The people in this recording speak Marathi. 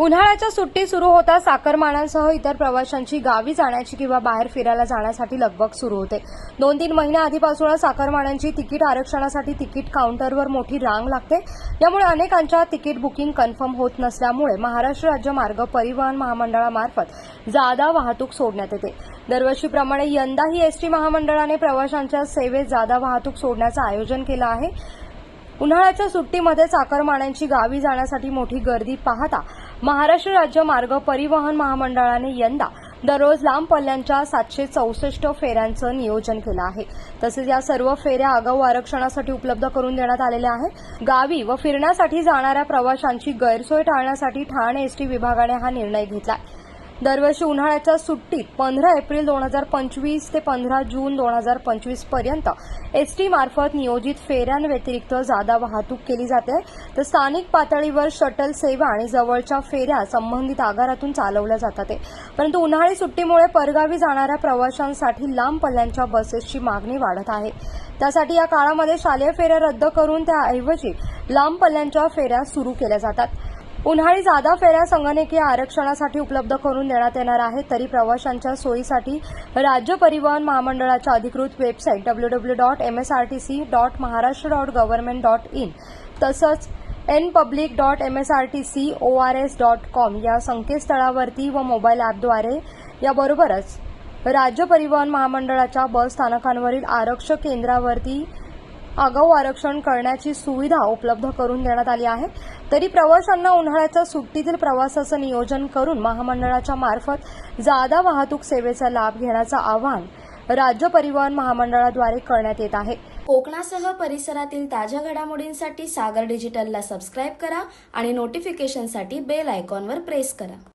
उन्हाळ्याच्या सुट्टी सुरू होता साखरमानांसह इतर प्रवाशांची गावी जाण्याची किंवा बाहेर फिरायला जाण्यासाठी लगबग सुरू होते. दोन तीन महिन्या आधीपासूनच चाकरमान्यांची तिकीट आरक्षणासाठी तिकीट काउंटरवर मोठी रांग लागते. यामुळे अनेकांच्या तिकीट बुकिंग कन्फर्म होत नसल्यामुळे महाराष्ट्र राज्य मार्ग परिवहन महामंडळामार्फत जादा वाहतूक सोडण्यात येते. दरवर्षीप्रमाणे यंदाही एसटी महामंडळाने प्रवाशांच्या सेवेत जादा वाहतूक सोडण्याचं आयोजन केलं आहे. उन्हाळ्याच्या सुट्टीमध्ये साखरमाण्यांची गावी जाण्यासाठी मोठी गर्दी पाहता महाराष्ट्र राज्य मार्ग परिवहन महामंडळाने यंदा दररोज लांब पल्ल्यांच्या सातशे चौसष्ट फेऱ्यांचं नियोजन केलं आहे. तसेच या सर्व फेऱ्या आगाऊ आरक्षणासाठी उपलब्ध करून देण्यात आलेल्या आहेत. गावी व फिरण्यासाठी जाणाऱ्या प्रवाशांची गैरसोय टाळण्यासाठी ठाणे एसटी विभागाने हा निर्णय घेतला आहे दरवर्षी उन्हाळ्याच्या सुट्टीत पंधरा एप्रिल दोन हजार पंचवीस ते पंधरा जून दोन हजार पंचवीसपर्यंत एसटी मार्फत नियोजित फेऱ्यांव्यतिरिक्त जादा वाहतूक केली जाते. तर स्थानिक पातळीवर शटल सेवा आणि जवळच्या फेऱ्या संबंधित आगारातून चालवल्या जातात. परंतु उन्हाळी सुट्टीमुळे परगावी जाणाऱ्या प्रवाशांसाठी लांब पल्ल्यांच्या बसेसची मागणी वाढत आहे. त्यासाठी या काळामध्ये शालेय फेऱ्या रद्द करून त्याऐवजी लांब पल्ल्यांच्या फेऱ्या सुरू केल्या जातात. उन्हाळी जादा फेऱ्या संगणकीय आरक्षणासाठी उपलब्ध करून देण्यात येणार आहेत तरी प्रवाशांच्या सोयीसाठी राज्य परिवहन महामंडळाच्या अधिकृत website W W dot M S R T C dot Maharashtra dot government dot in तसंच N public dot M S R T C O R S dot com या संकेतस्थळावरती व मोबाईल ॲपद्वारे याबरोबरच राज्य परिवहन महामंडळाच्या बस स्थानकांवरील आरक्षक केंद्रावरती आगाऊ आरक्षण करण्याची सुविधा उपलब्ध करून देण्यात आली आहे. तरी प्रवाशांना उन्हाळ्याच्या सुट्टीतील प्रवासाचं नियोजन करून महामंडळाच्या मार्फत जादा वाहतूक सेवेचा लाभ घेण्याचं आवाहन राज्य परिवहन महामंडळाद्वारे करण्यात येत आहे. कोकणासह परिसरातील ताज्या घडामोडींसाठी सागर डिजिटलला सबस्क्राईब करा आणि नोटिफिकेशनसाठी बेल आयकॉनवर प्रेस करा.